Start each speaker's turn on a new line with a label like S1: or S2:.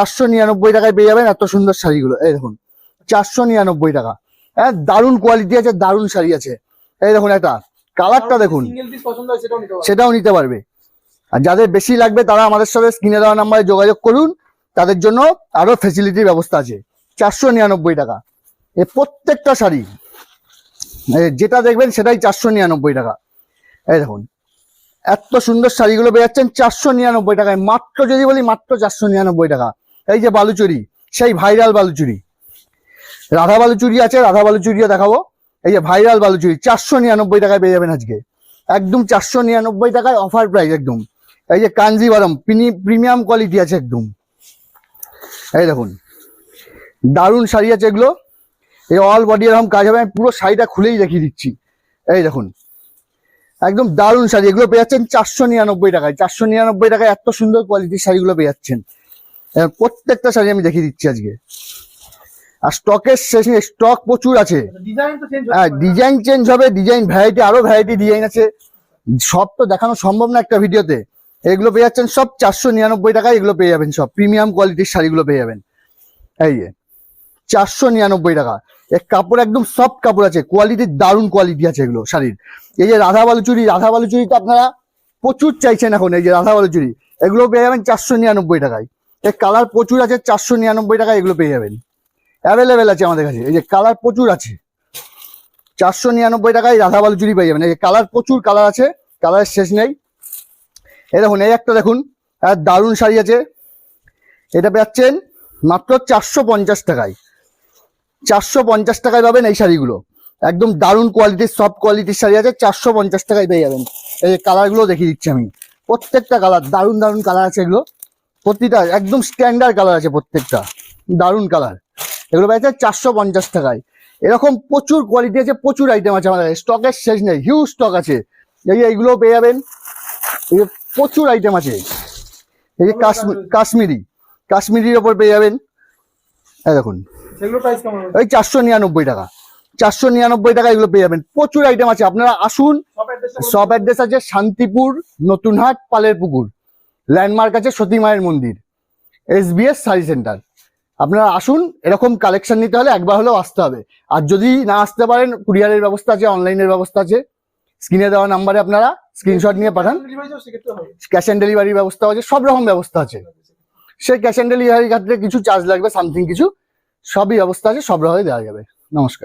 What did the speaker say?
S1: চারশো নিরানব্বই টাকায় পেয়ে যাবেন এত সুন্দর শাড়িগুলো। এই দেখুন চারশো নিরানব্বই টাকা। হ্যাঁ দারুণ কোয়ালিটি আছে দারুণ শাড়ি আছে। এই দেখুন একটা কালারটা দেখুন।
S2: সেটাও নিতে
S1: পারবে। আর যাদের বেশি লাগবে তারা আমাদের সাথে স্ক্রিনে দেওয়া নাম্বারে যোগাযোগ করুন। তাদের জন্য আরও ফেসিলিটির ব্যবস্থা আছে। চারশো নিরানব্বই টাকা। এ প্রত্যেকটা শাড়ি যেটা দেখবেন সেটাই চারশো নিরানব্বই টাকা। এই দেখুন এত সুন্দর শাড়িগুলো পেয়ে যাচ্ছেন চারশো নিরানব্বই টাকায়। মাত্র যদি বলি মাত্র চারশো নিরানব্বই টাকা। এই যে বালুচুরি, সেই ভাইরাল বালুচুরি। রাধা বালুচুরি আছে, রাধা বালুচুরিও দেখাবো। এই যে ভাইরাল বালুচুরি, চারশো নিরানব্বই টাকায় পেয়ে যাবেন আজকে। একদম চারশো নিরানব্বই টাকায় অফার প্রাইস একদম। এই যে কাঞ্জি কাঞ্জিবারম প্রিমিয়াম কোয়ালিটি আছে একদম। এই দেখুন, দারুণ শাড়ি আছে এগুলো। এই অল বডি এরকম কাজ হবে, আমি পুরো শাড়িটা খুলেই দেখিয়ে দিচ্ছি। এই দেখুন, একদম দারুণ শাড়ি, এগুলো পেয়ে যাচ্ছেন চারশো নিরানব্বই টাকায়। চারশো নিরানব্বই টাকায় এত সুন্দর কোয়ালিটির শাড়িগুলো পেয়ে যাচ্ছেন। প্রত্যেকটা শাড়ি আমি দেখিয়ে দিচ্ছি আজকে। আর স্টকের শেষ নেই স্টক প্রচুর আছে।
S2: ডিজাইন চেঞ্জ
S1: হ্যাঁ ডিজাইন চেঞ্জ হবে ডিজাইন ভ্যারাইটি আরও ভ্যারাইটি ডিজাইন আছে। সব তো দেখানো সম্ভব না একটা ভিডিওতে। এগুলো পেয়ে যাচ্ছেন সব চারশো নিরানব্বই টাকায় এগুলো পেয়ে যাবেন সব। প্রিমিয়াম কোয়ালিটির শাড়িগুলো পেয়ে যাবেন। এই যে চারশো নিরানব্বই টাকা। এর কাপড় একদম সফট কাপড় আছে। কোয়ালিটির দারুণ কোয়ালিটি আছে এগুলো শাড়ির। এই যে রাধা বালুচুরি রাধা বালুচুরি তো আপনারা প্রচুর চাইছেন এখন এই যে রাধা বালুচুরি। এগুলো পেয়ে যাবেন চারশো নিরানব্বই টাকায়। এর কালার প্রচুর আছে, চারশো নিরানব্বই টাকায় এগুলো পেয়ে যাবেন। অ্যাভেলেবেল আছে আমাদের কাছে। এই যে কালার প্রচুর আছে। চারশো নিরানব্বই টাকায় রাধা বালুচুরি পেয়ে যাবেন। এই যে কালার প্রচুর কালার আছে কালারের শেষ নেই। এই দেখুন, এই একটা দেখুন দারুণ শাড়ি আছে। এটা পাচ্ছেন মাত্র চারশো পঞ্চাশ টাকায়। চারশো পঞ্চাশ টাকায় পাবেন এই শাড়িগুলো। একদম দারুণ কোয়ালিটির সব কোয়ালিটির শাড়ি আছে, চারশো পঞ্চাশ টাকায় পেয়ে যাবেন। এই কালারগুলো দেখিয়ে দিচ্ছি আমি। প্রত্যেকটা কালার দারুণ দারুণ কালার আছে এগুলো। প্রতিটা একদম স্ট্যান্ডার্ড কালার আছে প্রত্যেকটা। দারুণ কালার এগুলো যাচ্ছে চারশো পঞ্চাশ টাকায়। এরকম প্রচুর কোয়ালিটি আছে প্রচুর আইটেম আছে আমাদের। স্টকের শেষ নেই হিউজ স্টক আছে। এই যে এইগুলো পেয়ে যাবেন। এই প্রচুর আইটেম আছে। এই যে কাশ্মীর কাশ্মীরি। কাশ্মীরির ওপর পেয়ে যাবেন। এই দেখুন। ওই চারশো নিরানব্বই টাকা। চারশো নিরানব্বই টাকা এগুলো পেয়ে যাবেন। প্রচুর আইটেম আছে। আপনারা আসুন।
S2: সব
S1: অ্যাড্রেস আছে শান্তিপুর নতুনহাট পালের পুকুর ল্যান্ডমার্ক আছে সতী মায়ের মন্দির এস এসবিএস শাড়ি সেন্টার। আপনারা আসুন, এরকম কালেকশন নিতে হলে একবার হলেও আসতে হবে। আর যদি না আসতে পারেন কুরিয়ারের ব্যবস্থা আছে অনলাইনের ব্যবস্থা আছে। স্ক্রিনে দেওয়া নাম্বারে আপনারা স্ক্রিনশট নিয়ে পাঠান। ক্যাশ অন ডেলিভারির ব্যবস্থা আছে, সব রকম ব্যবস্থা আছে। সেই ক্যাশ অন ডেলিভারির ক্ষেত্রে কিছু চার্জ লাগবে সামথিং কিছু, সবই ব্যবস্থা আছে, সব রকমই দেওয়া যাবে। নমস্কার।